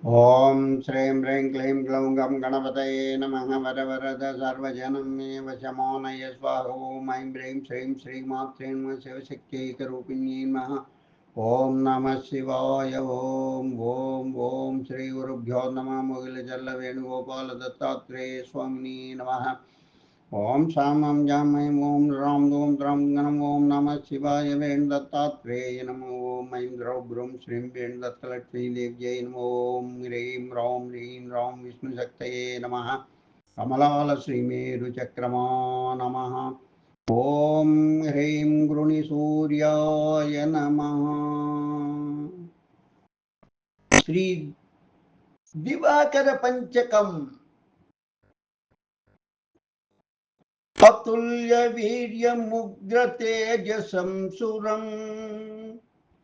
ॐ श्रीं ह्रीं क्लीं ग्लौं गं गणपतये नमः वरवरद सर्वजनं मे वशमानय स्वाहा ऐं ह्रीं श्रीं श्रीमात्रेण शिवशक्त्यैकरूपिण्यै नमः ॐ नमः शिवाय ॐ ॐ ॐ श्रीगुरुभ्यो नमः मुगिलचल्लवेणुगोपालदत्तात्रेय स्वामिने नमः ॐ जामयं ॐ रां दूं द्रं गणं ॐ नमः शिवाय वेणुदत्तात्रेय नमो ॐ ऐं द्रौ ब्रूं श्रीं वेणुदत्तलक्ष्मीदेव्यै नमो ॐ ह्रीं रौं ह्रीं रौं विष्णुशक्तये नमः कमलालश्रीमेरुचक्रमा नमः ॐ ह्रीं गृणिसूर्याय नमः। श्री अतुल्यवीर्यमुग्र तेजशंसुरम्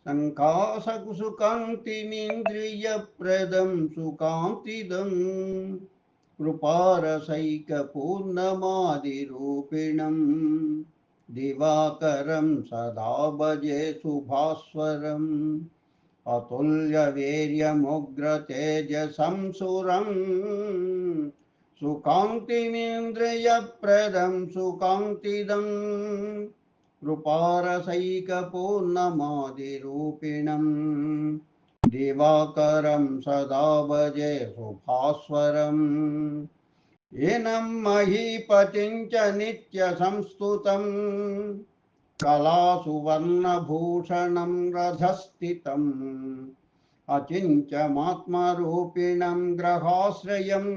शङ्कासुसुकान्तिमिन्द्रियप्रदं सुकान्तिदम् कृपारसैकपूर्णमादिरूपिणम् दिवाकरं सदा भजे सुभास्वरम् अतुल्यवीर्यमुग्र सुरम् सुकान्तिमिन्द्रियप्रदं सुकान्तिदं कृपारसैकपूर्णमादिरूपिणं दिवाकरं सदा भजे शुभास्वरम् येनं महीपतिं च नित्यसंस्तुतं कलासुवर्णभूषणं रथस्थितम् अचिन्त्यमात्मरूपिणं ग्रहाश्रयम्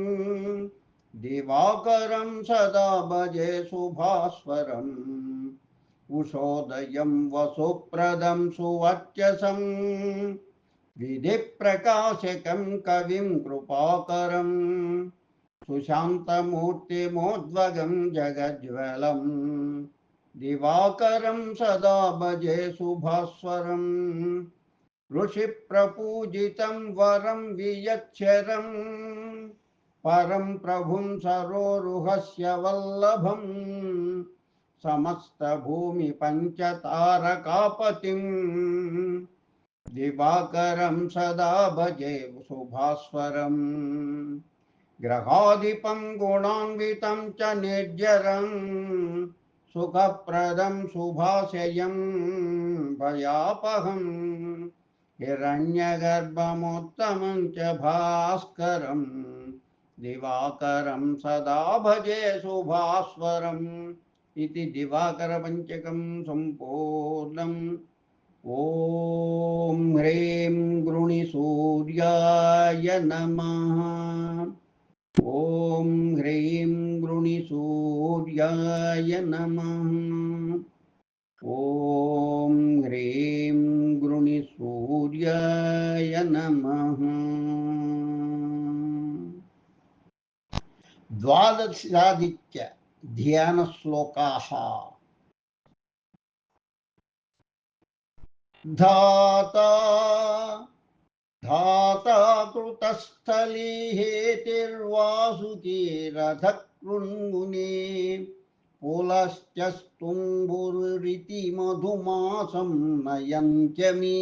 दिवाकरं सदा भजे शुभास्वरम् उषोदयं वसुप्रदं सुवर्चसं विधिप्रकाशकं कविं कृपाकरं सुशान्तमूर्तिमोद्वगं जगज्ज्वलम्। दिवाकरं सदा भजे शुभास्वरम् ऋषिप्रपूजितं वरं वियच्छरम् परं प्रभुं सरोरुहस्य वल्लभम् समस्तभूमिपञ्चतारकापतिम् दिवाकरं सदा भजे शुभास्वरम् ग्रहाधिपं गुणान्वितं च निर्जरम् सुखप्रदं शुभाशयं भयापहम् हिरण्यगर्भमुत्तमं च भास्करम् दिवाकरं सदा भजे शुभास्वरम् इति दिवाकरपञ्चकं सम्पूर्णम्। ॐ ह्रीं गृणिसूर्याय नमः। ॐ ह्रीं गृणिसूर्याय नमः। ॐ ह्रीं गृणिसूर्याय नमः। द्वादशादित्य ध्यानश्लोकाः धाता धाता कृतस्थली हेतिर्वासुकीरथकृन्मुने पुलश्च स्तुम्बुरिति मधुमासं नयन्त्यमी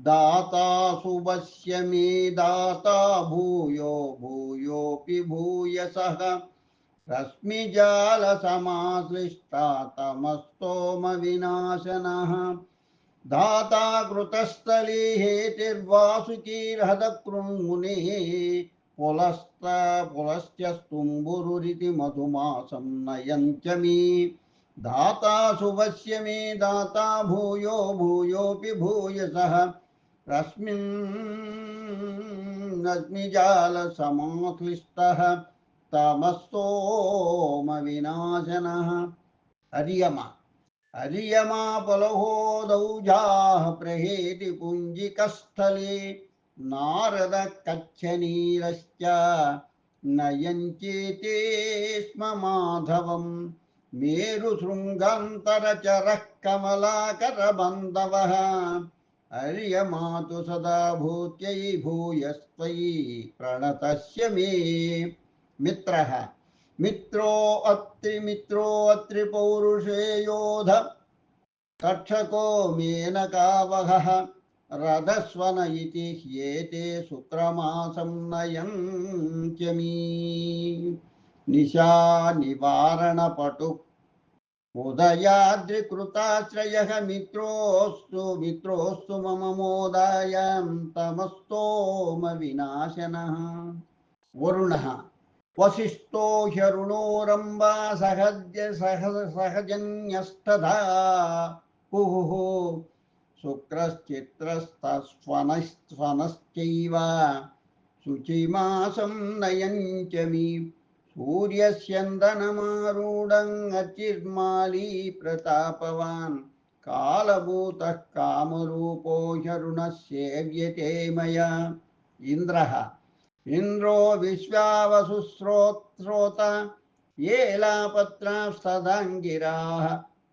दाता शुभस्य मे दाता भूयो, भूयोऽपि भूयसः। रश्मिजालसमाश्लिष्टा तमस्तोमविनाशनः। धाता कृतस्थली हेतिर्वासुकीर्हदकृन्मुने पुलस्त पुलस्त्यस्तुम्बुरुरिति मधुमासं नयन्त्यमी। दाता शुभस्य मे दाता भूयो, भूयोऽपि भूयसः। रश्मिन् रश्मिजालसमाक्लिष्टः तमस्तोमविनाशनः हरियमा। हरियमा बलहोदौजाः प्रहेति पुञ्जिकस्थले। नारदकच्छनीरश्च नयन्त्येते स्म माधवम्। मेरुशृङ्गान्तरचरः कमलाकरबन्धवः। हर्यमातु सदा भूत्यै भूयस्त्वयि प्रणतस्य मे। मित्रः, मित्रो अत्रि मित्रो अत्रि पौरुषे योध, तक्षको मेनकावहः रथस्वन इति ह्येते शुक्रमासं नयन्त्यमी। निशा ఉదయాద్రికృతాశ్రయ మిత్రోస్తు మిత్రోస్తు మమ మోదాయ తమస్తోమ వినాశన వరుణ వశిష్టో హ్యరుణోరంబా సహజ సహ సహజన్యస్తదా కుహు శుక్రశ్చిత్రస్తస్వనస్వనశ్చైవ శుచిమాసం నయంచ మీ अचिर्माली प्रतापवान् कालभूतः कामरूपो ह्यरुणस्येव्यते मया इन्द्रः इन्द्रो विश्वावसुस्रोत येलापत्रास्तदाङ्गिराः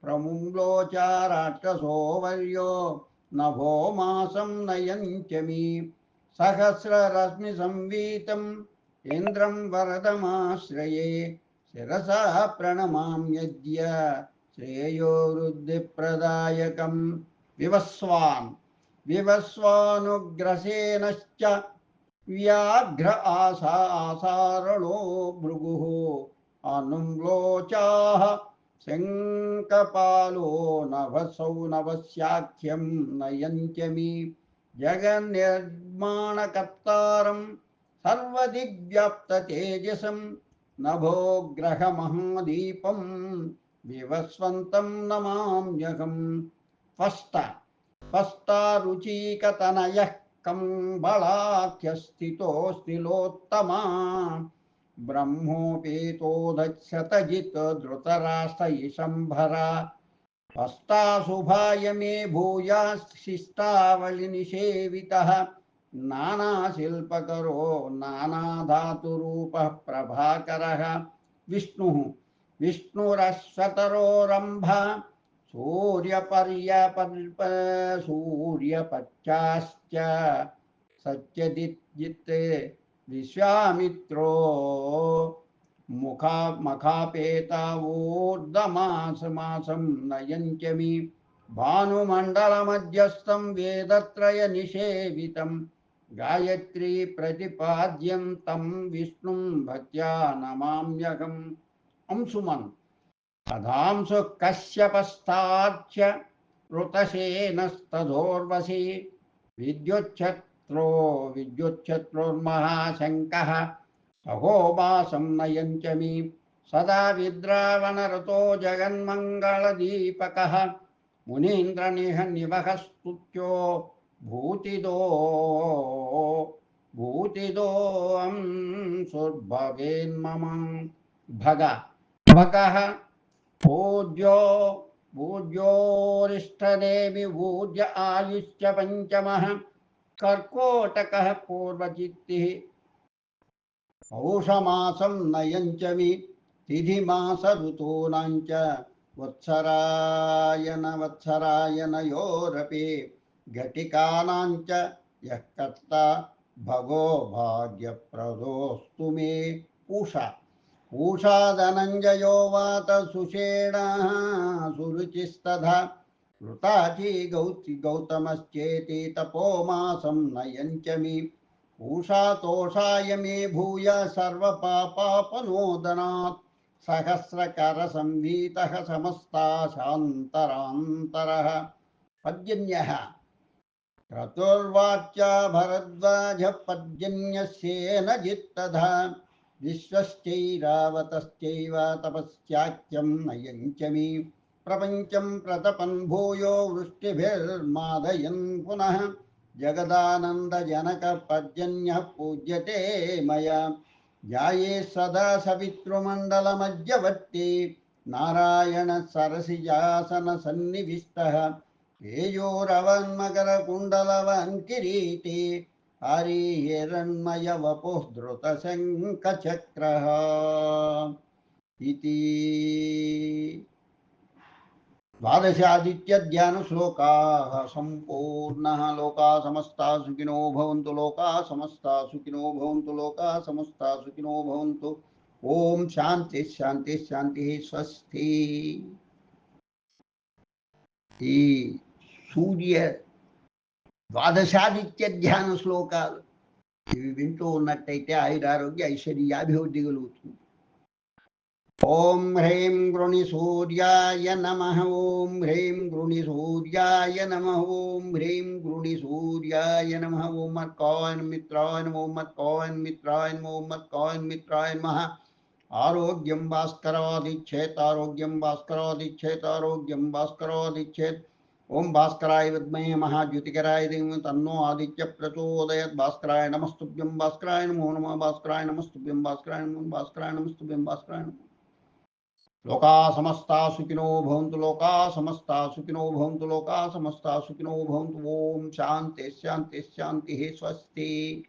प्रमुङ्लोचा राक्षसो वर्यो नभो मासं नयञ्चमि सहस्ररश्मिसंवीतम् ఇంద్రం వరదమాశ్రయే శిరసా ప్రణమామ్యద్య శ్రేయో వృద్ధిప్రదాయకం వివస్వాన్. వివస్వానుగ్రసేనశ్చ వ్యాఘ్ర ఆసా ఆసారణో భృగు అనుమ్లోచాహ శంకపాలో నవసౌ నవస్యాఖ్యం నయంత్యమి. జగన్నిర్మాణకర్తారం सर्वदिग्व्याप्ततेजसं नभो ग्रहमहादीपं विवस्वन्तं नमाम्यहं। स्पष्ट स्पष्टारुचिकतनयः कम्बलाख्यस्थितोऽस्तिलोत्तमा ब्रह्मोपेतोदक्षतजित् धृतराष्ट्र इशम्भरा हस्ताशुभाय मे भूयाशिष्टावलिनिषेवितः। नानाशिल्पकरो नानाधातुरूपः प्रभाकरः विष्णुः। विष्णुरश्वतरोरम्भ सूर्यपर्यपर्प सूर्यपच्चाश्च सत्यदित् विश्वामित्रो मुखा मखापेतावूर्धमासमासं नयञ्चमि भानुमण्डलमध्यस्थं वेदत्रयनिषेवितं गायत्री प्रतिपाद्यं तं विष्णुं भक्त्या नमाम्यहम् अंशुमन् कथांसु कश्यपस्थाच्य ऋतसेनस्तधोर्वसि विद्युच्छत्रो विद्युच्छत्रोर्महाशङ्कः सहोमासं नयञ्चमि सदा विद्रावणरतो जगन्मङ्गलदीपकः मुनीन्द्रनिह निवः स्तुत्यो भूतिदो भूतिदोऽं सुर्भवेन्मम भग, भगः, पूज्यो, पूज्योरिष्टदेवि पूज्य आयुश्च पञ्चमः, कर्कोटकः पूर्वचित्तिः। पौषमासं नयञ्चमि तिथिमास ऋतूनां च वत्सरायन वत्सरायनयोरपि घटिकानां च यः कर्ता भगो भाग्यप्रदोऽस्तु मे पूषा। पूषादनञ्जयो वात सुषेणः सुरुचिस्तथा। ऋताची गौति गौतमश्चेति तपोमासं नयञ्चमि पूषातोषाय मे। भूय सर्वपापापनोदनात्। सहस्रकरसंवीतः समस्ताशान्तरान्तरः। पर्जन्यः क्रतुर्वाच्या भरद्वाजः पर्जन्यस्येन जित्तधा। विश्वश्चैरावतश्चैव तपस्याख्यं नयञ्चमि। प्रपञ्चं प्रतपन् भूयो वृष्टिभिर्मादयन् पुनः। जगदानन्दजनकपर्जन्यः पूज्यते मया। ध्याये सदा सवितृमण्डलमध्यवर्ति नारायण सरसिजासनसन्निविष्टः तेजोरवन्मकरकुण्डलवङ्किरीटे हरिहिरण्मयवपुः धृतशङ्खचक्रः इति द्वादशादित्यध्यानश्लोकाः सम्पूर्णः लोका समस्ता सुखिनो भवन्तु लोका समस्ता सुखिनो भवन्तु लोका समस्ता सुखिनो भवन्तु ॐ शान्तिः शान्तिः शान्तिः स्वस्ति ఈ సూర్య ద్వాదశాదిత్య ధ్యాన శ్లోకాలు ఇవి వింటూ ఉన్నట్టయితే ఆయురారోగ్య ఐశ్వర్యాభివృద్ధి కలుగుతుంది ఓం హ్రీం గృణి సూర్యాయ నమ ఓం హ్రీం గృణి సూర్యాయ నమ ఓం హ్రీం గృణి సూర్యాయ నమ ఓం మత్కాయన్ మిత్రాయ నమ ఓం మత్కాయన్ మిత్రాయ నమ ఓం మత్కాయన్ మిత్రాయ నమ ఆరోగ్యం భాస్కరాదిచ్చేత్ ఆరోగ్యం భాస్కరాదిచ్చేత్ ఆరోగ్యం ओम भास्कराय विद्महे महाज्योतिकराय देवं तन्नो आदित्य प्रचोदयत्। भास्कराय नमस्तुभ्यं, भास्कराय नमो नमः, भास्कराय नमस्तुभ्यं, भास्कराय नमो नमः, भास्कराय नमस्तुभ्यं, भास्कराय नमो लोका समस्ता सुखिनो भवन्तु लोका, समस्ता सुखिनो भवन्तु लोका, समस्ता सुखिनो भवन्तु। ओम शांति शांति शांति, हे स्वस्ति।